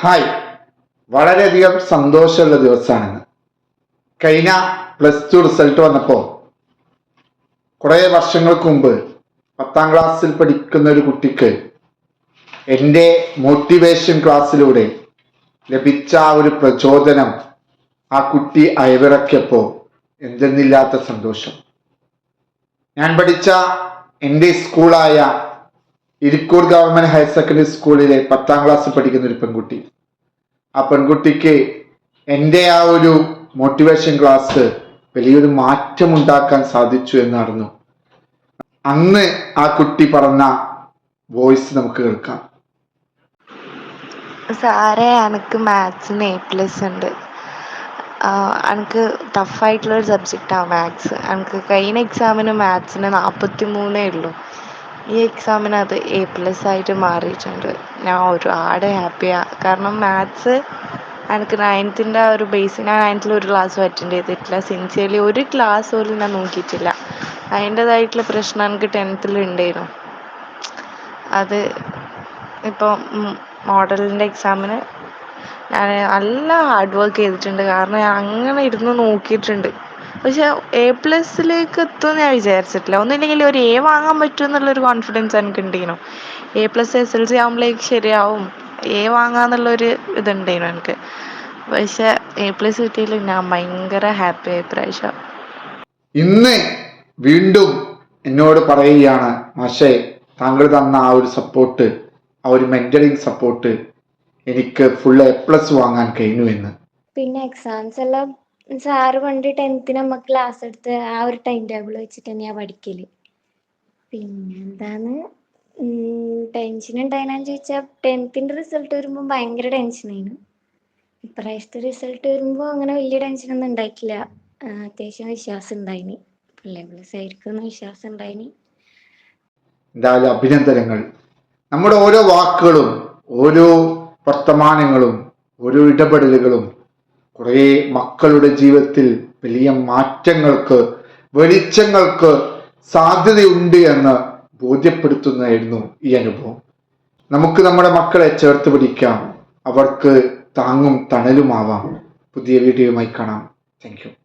Hi. വളരെയധികം സന്തോഷമുള്ള ദിവസമാണിന്ന് കഴിഞ്ഞ പ്ലസ് ടു റിസൾട്ട് വന്നപ്പോൾ കുറേ വർഷങ്ങൾക്ക് മുമ്പ് പത്താം ക്ലാസ്സിൽ പഠിക്കുന്ന ഒരു കുട്ടിക്ക് എന്റെ മോട്ടിവേഷൻ ക്ലാസ്സിലൂടെ ലഭിച്ച ഒരു പ്രചോദനം ആ കുട്ടി അയവിറക്കിയപ്പോൾ എന്തെന്നില്ലാത്ത സന്തോഷം. ഞാൻ പഠിച്ച എന്റെ സ്കൂളായ ഇരിക്കൂർ ഗവൺമെന്റ് ഹയർ സെക്കൻഡറി സ്കൂളിലെ പത്താം ക്ലാസ്സിൽ പഠിക്കുന്ന ഒരു പെൺകുട്ടി. ആ പെൺകുട്ടിക്ക് എന്റെ ആ ഒരു മോട്ടിവേഷൻ ക്ലാസ് വലിയൊരു മാറ്റം ഉണ്ടാക്കാൻ സാധിച്ചു എന്നറിഞ്ഞു അന്ന് ആ കുട്ടി പറഞ്ഞ വോയിസ് നമുക്ക് കേൾക്കാം. സാറേ എനിക്ക് മാത്സിന് എ പ്ലസ് ഉണ്ട്. എനിക്ക് ടഫായിട്ടുള്ളൊരു സബ്ജക്റ്റാണ് മാത്സ് എനിക്ക് കഴിഞ്ഞ എക്സാമിന് മാത്സിന് നാൽപ്പത്തി മൂന്നേ ഉള്ളൂ. ഈ എക്സാമിന് അത് എ പ്ലസ് ആയിട്ട് മാറിയിട്ടുണ്ട്. ഞാൻ ഒരുപാട് ഹാപ്പിയാണ് കാരണം മാത്സ് എനിക്ക് നയൻത്തിന്റെ ഒരു ബേസ് ഞാൻ നയൻത്തിൽ ഒരു ക്ലാസ്സും അറ്റൻഡ് ചെയ്തിട്ടില്ല. സിൻസിയർലി ഒരു ക്ലാസ് പോലും ഞാൻ നോക്കിയിട്ടില്ല. അതിന്റേതായിട്ടുള്ള പ്രശ്നം എനിക്ക് ടെൻത്തിൽ ഉണ്ടായിരുന്നു അത് ഇപ്പോൾ മോഡലിന്റെ എക്സാമിന് ഞാൻ നല്ല ഹാർഡ് വർക്ക് ചെയ്തിട്ടുണ്ട്. കാരണം ഞാൻ അങ്ങനെ ഇരുന്ന് നോക്കിയിട്ടുണ്ട്. പക്ഷെ എ പ്ലസിലേക്ക് എത്തുമെന്ന് ഞാൻ വിചാരിച്ചിട്ടില്ല. ഒന്നുമില്ലെങ്കിൽ ഒരു എ വാങ്ങാൻ പറ്റും എന്നുള്ളൊരു കോൺഫിഡൻസ് എനിക്ക് ഉണ്ടായിരുന്നു A plus S S L ആകുമ്പോഴേക്ക് ശരിയാവും എ വാങ്ങാന്നുള്ളൊരു ഇതുണ്ടായിരുന്നു എനിക്ക്. പക്ഷെ എ പ്ലസ് കിട്ടിയതിൽ ഞാൻ ഭയങ്കര ഹാപ്പി ആയി പ്രാവശ്യം. ഇന്ന് വീണ്ടും എന്നോട് പറയുകയാണ് മാഷേ താങ്കൾ തന്ന ആ ഒരു സപ്പോർട്ട് ആ ഒരു മെന്ററിങ് സപ്പോർട്ട് എനിക്ക് ഫുൾ എ പ്ലസ് വാങ്ങാൻ കഴിഞ്ഞു എന്ന്. പിന്നെ എക്സാംസ് എല്ലാം സാറ് പണ്ട് ടെൻത്തിന് നമ്മ ക്ലാസ് എടുത്ത് ആ ഒരു ടൈം ടേബിൾ വെച്ചിട്ട് തന്നെയാ പഠിക്കൽ. പിന്നെ എന്താണ് ടെൻഷൻ ഉണ്ടായിനാന്ന് ചോദിച്ചാൽ ടെൻത്തിന്റെ റിസൾട്ട് വരുമ്പോൾ ഭയങ്കര ടെൻഷനായിരുന്നു ഇപ്രാവശ്യത്തെ റിസൾട്ട് വരുമ്പോൾ അങ്ങനെ വലിയ ടെൻഷനൊന്നും ഉണ്ടായിട്ടില്ല അത്യാവശ്യം വിശ്വാസം ഉണ്ടായിനി പിള്ളേ പ്ലസ് ആയിരിക്കും വിശ്വാസം ഉണ്ടായിനി എന്തായാലും അഭിനന്ദനങ്ങൾ. നമ്മുടെ ഓരോ വാക്കുകളും ഓരോ വർത്തമാനങ്ങളും ഓരോ ഇടപെടലുകളും കുറേ മക്കളുടെ ജീവിതത്തിൽ വലിയ മാറ്റങ്ങൾക്ക് വെളിച്ചങ്ങൾക്ക് സാധ്യതയുണ്ട് എന്ന് ബോധ്യപ്പെടുത്തുന്നതായിരുന്നു ഈ അനുഭവം. നമുക്ക് നമ്മുടെ മക്കളെ ചേർത്ത് പിടിക്കാം. അവർക്ക് താങ്ങും തണലുമാവാം. പുതിയ വീഡിയോയുമായി കാണാം. താങ്ക്